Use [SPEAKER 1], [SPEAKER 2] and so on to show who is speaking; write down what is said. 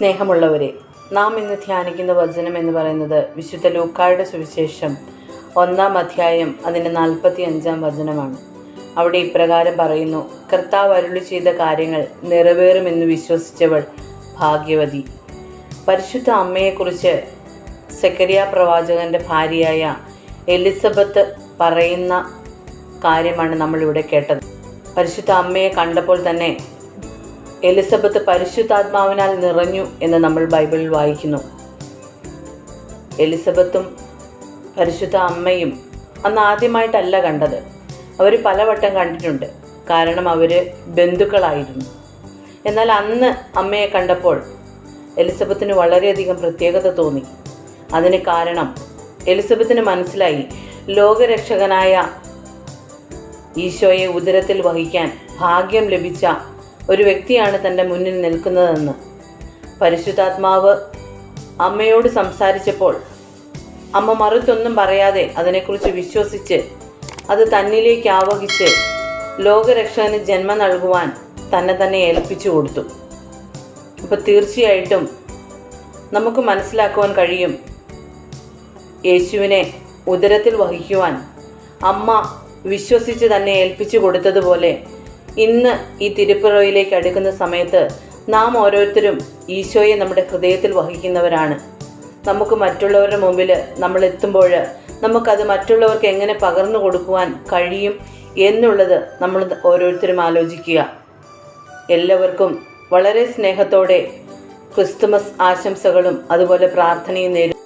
[SPEAKER 1] സ്നേഹമുള്ളവരെ നാം ഇന്ന് ധ്യാനിക്കുന്ന വചനം എന്ന് പറയുന്നത് വിശുദ്ധ ലൂക്കായുടെ സുവിശേഷം ഒന്നാം അധ്യായം അതിന്റെ നാൽപ്പത്തി അഞ്ചാം വചനമാണ്. അവിടെ ഇപ്രകാരം പറയുന്നു കർത്താവ് അരുളി ചെയ്ത കാര്യങ്ങൾ നിറവേറുമെന്ന് വിശ്വസിച്ചവൾ ഭാഗ്യവതി. പരിശുദ്ധ അമ്മയെക്കുറിച്ച് സെക്കരിയ പ്രവാചകന്റെ ഭാര്യയായ എലിസബത്ത് പറയുന്ന കാര്യമാണ് നമ്മളിവിടെ കേട്ടത്. പരിശുദ്ധ അമ്മയെ കണ്ടപ്പോൾ തന്നെ എലിസബത്ത് പരിശുദ്ധാത്മാവിനാൽ നിറഞ്ഞു എന്ന് നമ്മൾ ബൈബിളിൽ വായിക്കുന്നു. എലിസബത്തും പരിശുദ്ധ അമ്മയും അന്ന് ആദ്യമായിട്ടല്ല കണ്ടത്. അവർ പലവട്ടം കണ്ടിട്ടുണ്ട്. കാരണം അവർ ബന്ധുക്കളായിരുന്നു. എന്നാൽ അന്ന് അമ്മയെ കണ്ടപ്പോൾ എലിസബത്തിന് വളരെയധികം പ്രത്യേകത തോന്നി. അതിന് കാരണം എലിസബത്തിന് മനസ്സിലായി ലോകരക്ഷകനായ ഈശോയെ ഉദരത്തിൽ വഹിക്കാൻ ഭാഗ്യം ലഭിച്ച ഒരു വ്യക്തിയാണ് തന്റെ മുന്നിൽ നിൽക്കുന്നതെന്ന്. പരിശുദ്ധാത്മാവ് അമ്മയോട് സംസാരിച്ചപ്പോൾ അമ്മ മറുത്തൊന്നും പറയാതെ അതിനെക്കുറിച്ച് വിശ്വസിച്ച് അത് തന്നിലേക്ക് ആവഹിച്ച് ലോകരക്ഷകന് ജന്മം നൽകുവാൻ തന്നെ തന്നെ ഏൽപ്പിച്ചു കൊടുത്തു. അപ്പോൾ തീർച്ചയായിട്ടും നമുക്ക് മനസ്സിലാക്കുവാൻ കഴിയും യേശുവിനെ ഉദരത്തിൽ വഹിക്കുവാൻ അമ്മ വിശ്വസിച്ച് തന്നെ ഏൽപ്പിച്ചു കൊടുത്തതുപോലെ ഇന്ന് ഈ തിരുപ്പിറവിലേക്ക് അടുക്കുന്ന സമയത്ത് നാം ഓരോരുത്തരും ഈശോയെ നമ്മുടെ ഹൃദയത്തിൽ വഹിക്കുന്നവരാണ്. നമുക്ക് മറ്റുള്ളവരുടെ മുമ്പിൽ നമ്മൾ എത്തുമ്പോൾ നമുക്കത് മറ്റുള്ളവർക്ക് എങ്ങനെ പകർന്നു കൊടുക്കുവാൻ കഴിയും എന്നുള്ളത് നമ്മൾ ഓരോരുത്തരും ആലോചിക്കുക. എല്ലാവർക്കും വളരെ സ്നേഹത്തോടെ ക്രിസ്തുമസ് ആശംസകളും അതുപോലെ പ്രാർത്ഥനയും നേരും